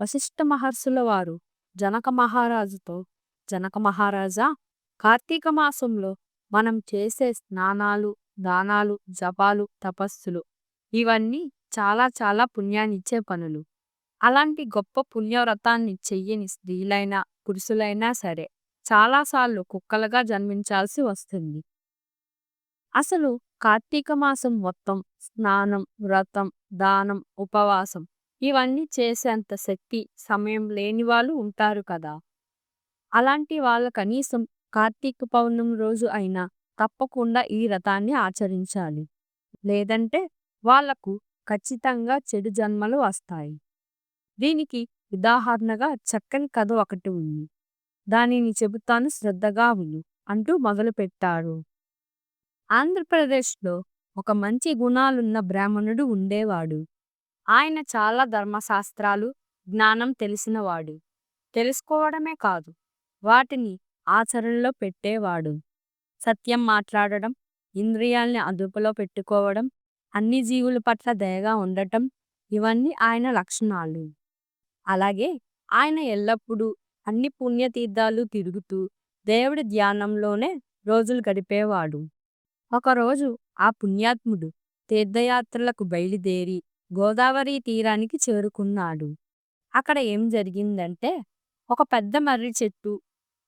వశిష్ఠ మహర్షుల వారు జనక మహారాజుతో జనక మహారాజా కార్తీక మాసంలో మనం చేసే స్నానాలు దానాలు జపాలు తపస్సులు ఇవన్నీ చాలా చాలా పుణ్యాన్నిచ్చే పనులు. అలాంటి గొప్ప పుణ్యవ్రతాన్ని చెయ్యని స్త్రీలైనా పురుషులైనా సరే చాలాసార్లు కుక్కలుగా జన్మించాల్సి వస్తుంది. అసలు కార్తీక మాసం మొత్తం స్నానం వ్రతం దానం ఉపవాసం ఇవన్నీ చేసేంత శక్తి సమయం లేని వాళ్ళు ఉంటారు కదా. అలాంటి వాళ్ళ కనీసం కార్తీక పౌర్ణమి రోజు అయినా తప్పకుండా ఈ వ్రతాన్ని ఆచరించాలి. లేదంటే వాళ్ళకు ఖచ్చితంగా చెడు జన్మలు వస్తాయి. దీనికి ఉదాహరణగా చక్కని కథ ఒకటి ఉంది. దానిని చెబుతాను శ్రద్ధగా విను అంటూ మొదలుపెట్టారు. ఆంధ్రప్రదేశ్లో ఒక మంచి గుణాలున్న బ్రాహ్మణుడు ఉండేవాడు. ఆయన చాలా ధర్మశాస్త్రాలు జ్ఞానం తెలిసినవాడు. తెలుసుకోవడమే కాదు వాటిని ఆచరణలో పెట్టేవాడు. సత్యం మాట్లాడడం ఇంద్రియాల్ని అదుపులో పెట్టుకోవడం అన్ని జీవుల పట్ల దయగా ఉండటం ఇవన్నీ ఆయన లక్షణాలు. అలాగే ఆయన ఎల్లప్పుడూ అన్ని పుణ్యతీర్థాలు తిరుగుతూ దేవుడి ధ్యానంలోనే రోజులు గడిపేవాడు. ఒకరోజు ఆ పుణ్యాత్ముడు తీర్థయాత్రలకు బయలుదేరి గోదావరి తీరానికి చేరుకున్నాడు. అక్కడ ఏం జరిగిందంటే ఒక పెద్ద మర్రి చెట్టు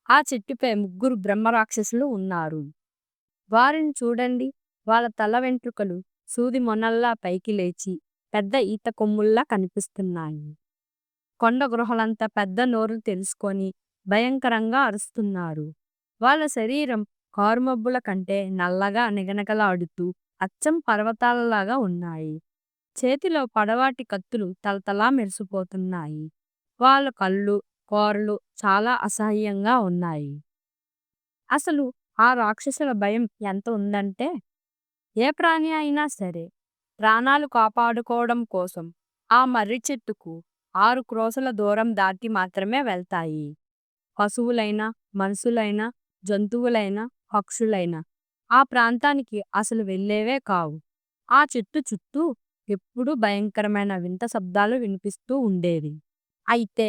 ఆ చెట్టుపై ముగ్గురు బ్రహ్మరాక్షసులు ఉన్నారు. వారిని చూడండి వాళ్ళ తల వెంట్రుకలు సూది మొనల్లా పైకి లేచి పెద్ద ఈత కొమ్ముల్లా కనిపిస్తున్నాయి. కొండ గృహలంత పెద్ద నోరు తెలుసుకొని భయంకరంగా అరుస్తున్నారు. వాళ్ళ శరీరం కారుమబ్బుల కంటే నల్లగా నిగనగలాడుతూ అచ్చం పర్వతాలలాగా ఉన్నాయి. చేతిలో పడవాటి కత్తులు తలతలా మెరిసిపోతున్నాయి. వాళ్ళ కళ్ళు కోరలు చాలా అసహ్యంగా ఉన్నాయి. అసలు ఆ రాక్షసుల భయం ఎంత ఉందంటే ఏ ప్రాణి అయినా సరే ప్రాణాలు కాపాడుకోవడం కోసం ఆ మర్రి చెట్టుకు ఆరు క్రోసల దూరం దాటి మాత్రమే వెళ్తాయి. పశువులైనా మనుషులైనా జంతువులైనా పక్షులైనా ఆ ప్రాంతానికి అసలు వెళ్ళేవే కావు. ఆ చెట్టు చుట్టూ ఎప్పుడూ భయంకరమైన వింత శబ్దాలు వినిపిస్తూ ఉండేవి. అయితే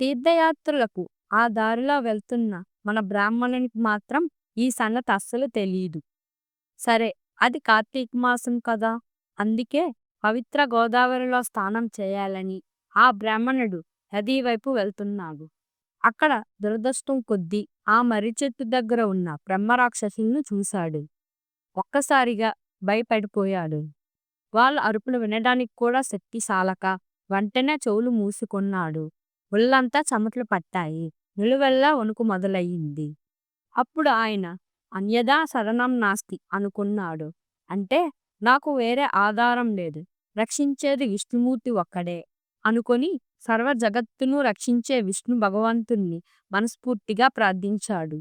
తీర్థయాత్రలకు ఆ దారిలో వెళ్తున్న మన బ్రాహ్మణునికి మాత్రం ఈ సంగతి అస్సలు తెలియదు సరే అది కార్తీక మాసం కదా! అందుకే పవిత్ర గోదావరిలో స్నానం చేయాలని ఆ బ్రాహ్మణుడు నదీ వైపు వెళ్తున్నాడు. అక్కడ దురదృష్టం కొద్దీ ఆ మర్రి చెట్టు దగ్గర ఉన్న బ్రహ్మరాక్షసులను చూశాడు. ఒక్కసారిగా భయపడిపోయాడు. వాళ్ళ అరుపులు వినడానికి కూడా శక్తి సాలక. వెంటనే చెవులు మూసుకున్నాడు. ఒళ్ళంతా చెమట్లు పట్టాయి. నిలువెల్లా వణుకు మొదలయ్యింది. అప్పుడు ఆయన అన్యదా శరణం నాస్తి అనుకున్నాడు. అంటే నాకు వేరే ఆధారం లేదు. రక్షించేది విష్ణుమూర్తి ఒక్కడే అనుకొని సర్వ జగత్తును రక్షించే విష్ణు భగవంతుణ్ణి మనస్ఫూర్తిగా ప్రార్థించాడు.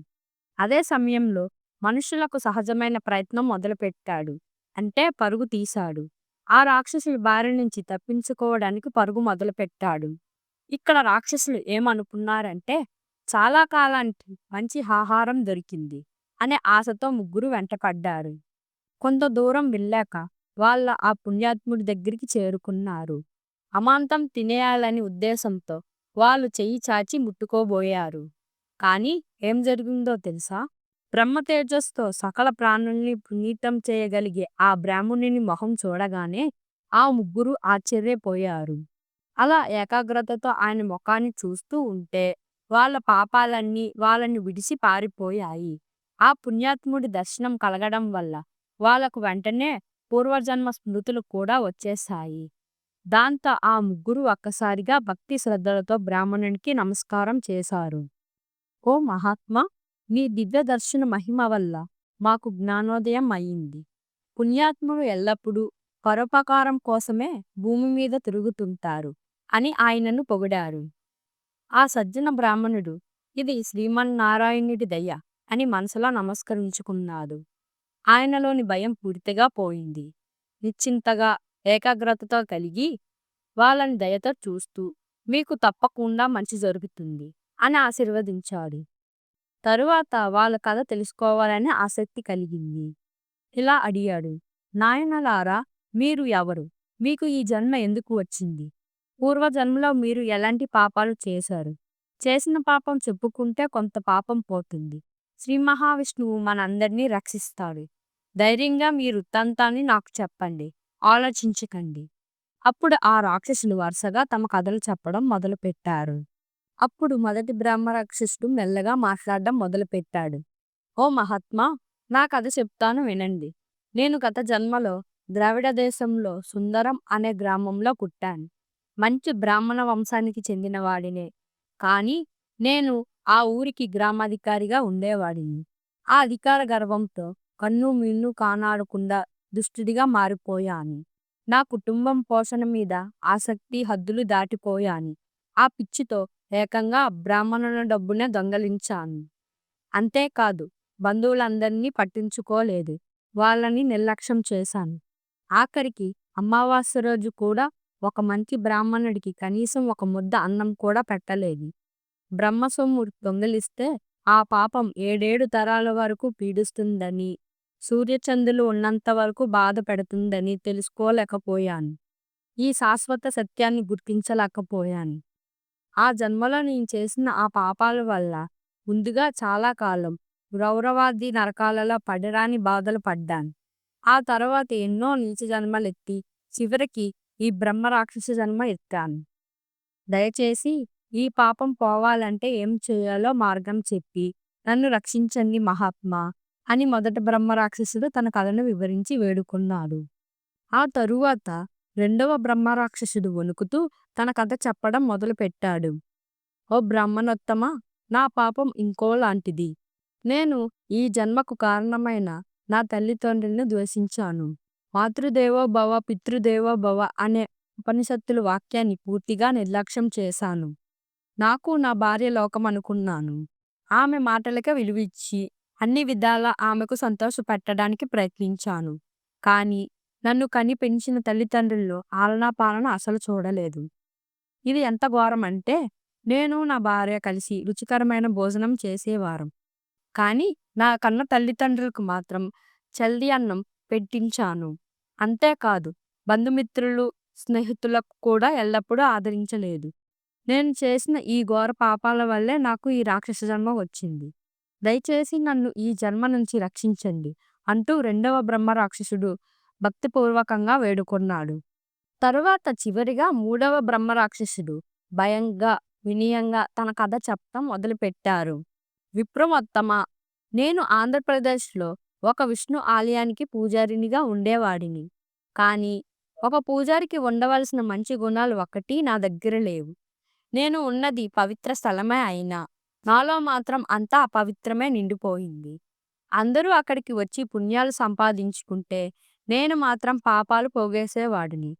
అదే సమయంలో మనుషులకు సహజమైన ప్రయత్నం మొదలుపెట్టాడు. అంటే పరుగు తీశాడు. ఆ రాక్షసుల బారి నుంచి తప్పించుకోవడానికి పరుగు మొదలుపెట్టాడు. ఇక్కడ రాక్షసులు ఏమనుకున్నారంటే చాలా కాలానికి మంచి ఆహారం దొరికింది అనే ఆశతో ముగ్గురు వెంటపడ్డారు. కొంత దూరం వెళ్ళాక వాళ్ళ ఆ పుణ్యాత్ముడి దగ్గరికి చేరుకున్నారు. అమాంతం తినేయాలని ఉద్దేశంతో వాళ్ళు చెయ్యి చాచి ముట్టుకోబోయారు. కానీ ఏం జరిగిందో తెలుసా? బ్రహ్మ తేజస్తో సకల ప్రాణుల్ని పునీతం చేయగలిగే ఆ బ్రాహ్మణుని మొహం చూడగానే ఆ ముగ్గురు ఆశ్చర్యపోయారు. అలా ఏకాగ్రతతో ఆయన ముఖాన్ని చూస్తూ ఉంటే వాళ్ళ పాపాలన్నీ వాళ్ళని విడిచి పారిపోయాయి. ఆ పుణ్యాత్ముడి దర్శనం కలగడం వల్ల వాళ్ళకు వెంటనే పూర్వజన్మ స్మృతులు కూడా వచ్చేశాయి. దాంతో ఆ ముగ్గురు ఒక్కసారిగా భక్తి శ్రద్ధలతో బ్రాహ్మణునికి నమస్కారం చేశారు. ఓ మహాత్మా! నీ దివ్య దర్శన మహిమ వల్ల మాకు జ్ఞానోదయం అయింది పుణ్యాత్ముడు ఎల్లప్పుడూ పరోపకారం కోసమే భూమి మీద తిరుగుతుంటారు అని ఆయనను పొగిడారు. ఆ సజ్జన బ్రాహ్మణుడు ఇది శ్రీమన్నారాయణుడి దయ అని మనసులో నమస్కరించుకున్నాడు. ఆయనలోని భయం పూర్తిగా పోయింది. నిశ్చింతగా ఏకాగ్రతతో కలిగి వాళ్ళని దయతో చూస్తూ మీకు తప్పకుండా మంచి జరుగుతుంది అని ఆశీర్వదించాడు. తరువాత వాళ్ళ కథ తెలుసుకోవాలనే ఆసక్తి కలిగింది. ఇలా అడిగాడు నాయనలారా మీరు ఎవరు? మీకు ఈ జన్మ ఎందుకు వచ్చింది? పూర్వజన్మలో మీరు ఎలాంటి పాపాలు చేశారు? చేసిన పాపం చెప్పుకుంటే కొంత పాపం పోతుంది. శ్రీ మహావిష్ణువు మనందరినీ రక్షిస్తాడు. ధైర్యంగా మీ వృత్తాంతాన్ని నాకు చెప్పండి. ఆలోచించకండి. అప్పుడు ఆ రాక్షసులు వరుసగా తమ కథలు చెప్పడం మొదలుపెట్టారు. అప్పుడు మొదటి బ్రహ్మ మెల్లగా మాట్లాడడం మొదలుపెట్టాడు. ఓ మహాత్మా నా కథ చెప్తాను వినండి. నేను గత జన్మలో ద్రావిడ దేశంలో సుందరం అనే గ్రామంలో పుట్టాను. మంచి బ్రాహ్మణ వంశానికి చెందిన వాడినే కానీ నేను ఆ ఊరికి గ్రామాధికారిగా ఉండేవాడిని. ఆ అధికార గర్వంతో కన్ను మిన్ను కానాడకుండా దుష్టుడిగా మారిపోయాను. నా కుటుంబం పోషణ మీద ఆసక్తి హద్దులు దాటిపోయాను. ఆ పిచ్చితో ఏకంగా బ్రాహ్మణుల డబ్బునే దొంగలించాను. అంతేకాదు బంధువులందరినీ పట్టించుకోలేదు. వాళ్ళని నిర్లక్ష్యం చేశాను. ఆఖరికి అమావాస్య రోజు కూడా ఒక మంచి బ్రాహ్మణుడికి కనీసం ఒక ముద్ద అన్నం కూడా పెట్టలేదు. బ్రహ్మ దొంగలిస్తే దొంగిలిస్తే ఆ పాపం ఏడేడు తరాల వరకు పీడిస్తుందని సూర్యచంద్రులు ఉన్నంత వరకు బాధ పెడుతుందని తెలుసుకోలేకపోయాను. ఈ శాశ్వత సత్యాన్ని గుర్తించలేకపోయాను. ఆ జన్మలో నేను చేసిన ఆ పాపాల వల్ల ముందుగా చాలా కాలం రౌరవాది నరకాలలో పడరాని బాధలు పడ్డాను. ఆ తర్వాత ఎన్నో నీచ జన్మలెత్తి చివరికి ఈ బ్రహ్మ రాక్షస జన్మ ఎత్తాను. దయచేసి ఈ పాపం పోవాలంటే ఏం చేయాలో మార్గం చెప్పి నన్ను రక్షించండి మహాత్మా అని మొదట బ్రహ్మ రాక్షసుడు తన కథను వివరించి వేడుకున్నాడు. ఆ తరువాత రెండవ బ్రహ్మ రాక్షసుడు వణుకుతూ తన కథ చెప్పడం మొదలుపెట్టాడు. ఓ బ్రాహ్మణోత్తమ నా పాపం ఇంకోలాంటిది నేను ఈ జన్మకు కారణమైన నా తల్లిదండ్రులను ద్వేషించాను. మాతృదేవో భవ పితృదేవో భవ అనే ఉపనిషత్తుల వాక్యాన్ని పూర్తిగా నిర్లక్ష్యం చేశాను. నాకు నా భార్య లోకం అనుకున్నాను. ఆమె మాటలకే విలువిచ్చి అన్ని విధాలా ఆమెకు సంతోషపెట్టడానికి ప్రయత్నించాను. కానీ నన్ను కని పెంచిన తల్లిదండ్రుల్లో ఆలనా పాలన అసలు చూడలేదు. ఇది ఎంత ఘోరం అంటే నేను నా భార్య కలిసి రుచికరమైన భోజనం చేసేవారం. కానీ నా కన్న తల్లిదండ్రులకు మాత్రం చల్ది అన్నం పెట్టించాను. అంతేకాదు బంధుమిత్రులు స్నేహితులకు కూడా ఎల్లప్పుడూ ఆదరించలేదు. నేను చేసిన ఈ ఘోర పాపాల వల్లే నాకు ఈ రాక్షస జన్మ వచ్చింది. దయచేసి నన్ను ఈ జన్మ నుంచి రక్షించండి అంటూ రెండవ బ్రహ్మ రాక్షసుడు భక్తిపూర్వకంగా వేడుకున్నాడు. తరువాత చివరిగా మూడవ బ్రహ్మరాక్షసుడు భయంగా వినయంగా తన కథ చెప్పటం మొదలుపెట్టారు. విప్రమోత్తమ. నేను ఆంధ్రప్రదేశ్లో ఒక విష్ణు ఆలయానికి పూజారినిగా ఉండేవాడిని. కానీ ఒక పూజారికి ఉండవలసిన మంచి గుణాలు ఒకటి నా దగ్గర లేవు. నేను ఉన్నది పవిత్ర స్థలమే అయినా నాలో మాత్రం అంతా అపవిత్రమే నిండిపోయింది. అందరూ అక్కడికి వచ్చి పుణ్యాలు సంపాదించుకుంటే నేను మాత్రం పాపాలు పోగేసేవాడిని.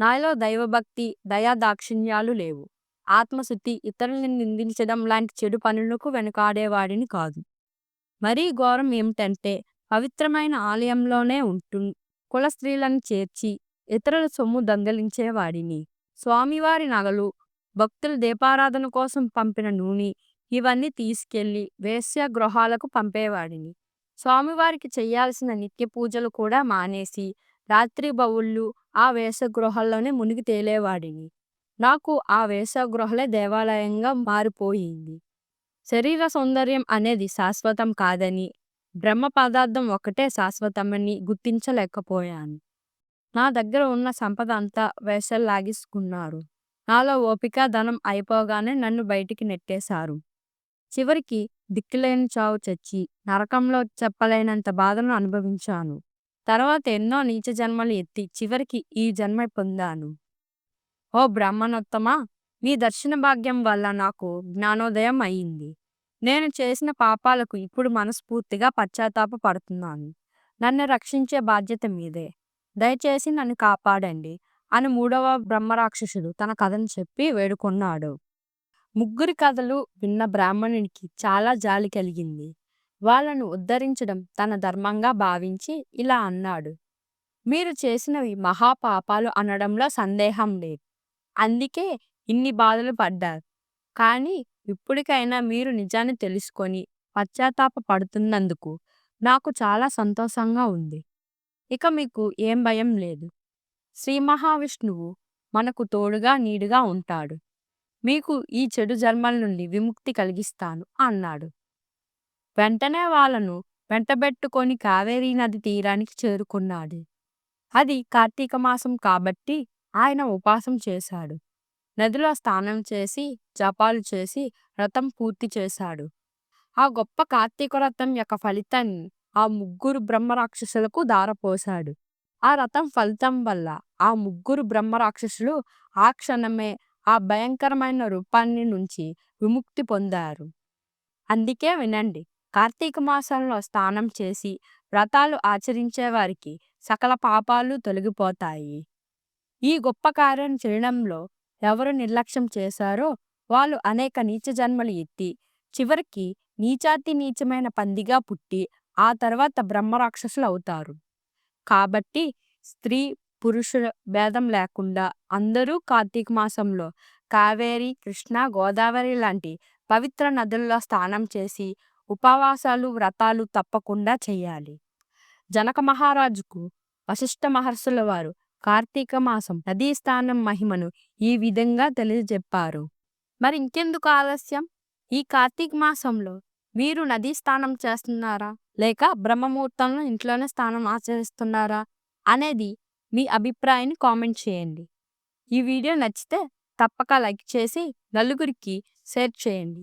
నాలో దైవభక్తి దయా దాక్షిణ్యాలు లేవు. ఆత్మశుద్ధి ఇతరులను నిందించడం లాంటి చెడు పనులకు వెనుకాడేవాడిని కాదు. మరీ ఘోరం ఏమిటంటే పవిత్రమైన ఆలయంలోనే ఉంటూ కుల స్త్రీలను చేర్చి ఇతరుల సొమ్ము దొంగలించేవాడిని. స్వామివారి నగలు భక్తుల దీపారాధన కోసం పంపిన నూనె ఇవన్నీ తీసుకెళ్ళి వేశ్య గృహాలకు పంపేవాడిని. స్వామివారికి చేయాల్సిన నిత్య పూజలు కూడా మానేసి రాత్రి బవుళ్ళు ఆ వేషగృహాల్లోనే మునిగి తేలేవాడిని. నాకు ఆ వేషగృహలే దేవాలయంగా మారిపోయింది. శరీర సౌందర్యం అనేది శాశ్వతం కాదని బ్రహ్మ పదార్థం ఒకటే శాశ్వతమని గుర్తించలేకపోయాను. నా దగ్గర ఉన్న సంపద అంతా వేషాలు లాగేసుకున్నారు నాలో ఓపిక ధనం అయిపోగానే నన్ను బయటికి నెట్టేశారు. చివరికి దిక్కులేని చావు చచ్చి నరకంలో చెప్పలేనంత బాధను అనుభవించాను. తర్వాత ఎన్నో నీచ జన్మలు ఎత్తి చివరికి ఈ జన్మ పొందాను. ఓ బ్రాహ్మణోత్తమ! నీ దర్శన భాగ్యం వల్ల నాకు జ్ఞానోదయం అయింది. నేను చేసిన పాపాలకు ఇప్పుడు మనస్ఫూర్తిగా పశ్చాత్తాప పడుతున్నాను. నన్ను రక్షించే బాధ్యత మీదే. దయచేసి నన్ను కాపాడండి అని మూడవ బ్రహ్మరాక్షసుడు తన కథను చెప్పి వేడుకున్నాడు. ముగ్గురి కథలు విన్న బ్రాహ్మణునికి చాలా జాలి కలిగింది. వాళ్ళను ఉద్ధరించడం తన ధర్మంగా భావించి ఇలా అన్నాడు. మీరు చేసినవి మహాపాపాలు అనడంలో సందేహం లేదు. అందుకే ఇన్ని బాధలు పడ్డారు. కానీ ఇప్పటికైనా మీరు నిజాన్ని తెలుసుకొని పశ్చాత్తాప పడుతున్నందుకు నాకు చాలా సంతోషంగా ఉంది. ఇక మీకు ఏం భయం లేదు. శ్రీ మహావిష్ణువు మనకు తోడుగా నీడుగా ఉంటాడు. మీకు ఈ చెడు జన్మల నుండి విముక్తి కలిగిస్తాను అన్నాడు. వెంటనే వాళ్ళను వెంటబెట్టుకొని కావేరీ నది తీరానికి చేరుకున్నాడు. అది కార్తీక మాసం కాబట్టి ఆయన ఉపాసం చేశాడు. నదిలో స్నానం చేసి జపాలు చేసి వ్రతం పూర్తి చేశాడు. ఆ గొప్ప కార్తీక వ్రతం యొక్క ఫలితాన్ని ఆ ముగ్గురు బ్రహ్మరాక్షసులకు దారపోశాడు. ఆ రథం ఫలితం వల్ల ఆ ముగ్గురు బ్రహ్మరాక్షసులు ఆ క్షణమే ఆ భయంకరమైన రూపాన్ని నుంచి విముక్తి పొందారు. అందుకే వినండి కార్తీక మాసంలో స్నానం చేసి వ్రతాలు ఆచరించే వారికి సకల పాపాలు తొలగిపోతాయి. ఈ గొప్ప కార్యం చేయడంలో ఎవరు నిర్లక్ష్యం చేశారో వాళ్ళు అనేక నీచ జన్మలు ఎత్తి చివరికి నీచాతి నీచమైన పందిగా పుట్టి ఆ తర్వాత బ్రహ్మరాక్షసులు అవుతారు. కాబట్టి స్త్రీ పురుషుల భేదం లేకుండా అందరూ కార్తీక మాసంలో కావేరి కృష్ణ గోదావరి లాంటి పవిత్ర నదుల్లో స్నానం చేసి ఉపవాసాలు వ్రతాలు తప్పకుండా చేయాలి. జనక మహారాజుకు వశిష్ఠ మహర్షుల వారు కార్తీక మాసం నదీ స్థానం మహిమను ఈ విధంగా తెలియజెప్పారు. మరి ఇంకెందుకు ఆలస్యం? ఈ కార్తీక మాసంలో మీరు నదీ స్నానం చేస్తున్నారా? లేక బ్రహ్మముహూర్తంలో ఇంట్లోనే స్నానం ఆచరిస్తున్నారా? అనేది మీ అభిప్రాయాన్ని కామెంట్ చేయండి. ఈ వీడియో నచ్చితే తప్పక లైక్ చేసి నలుగురికి షేర్ చేయండి.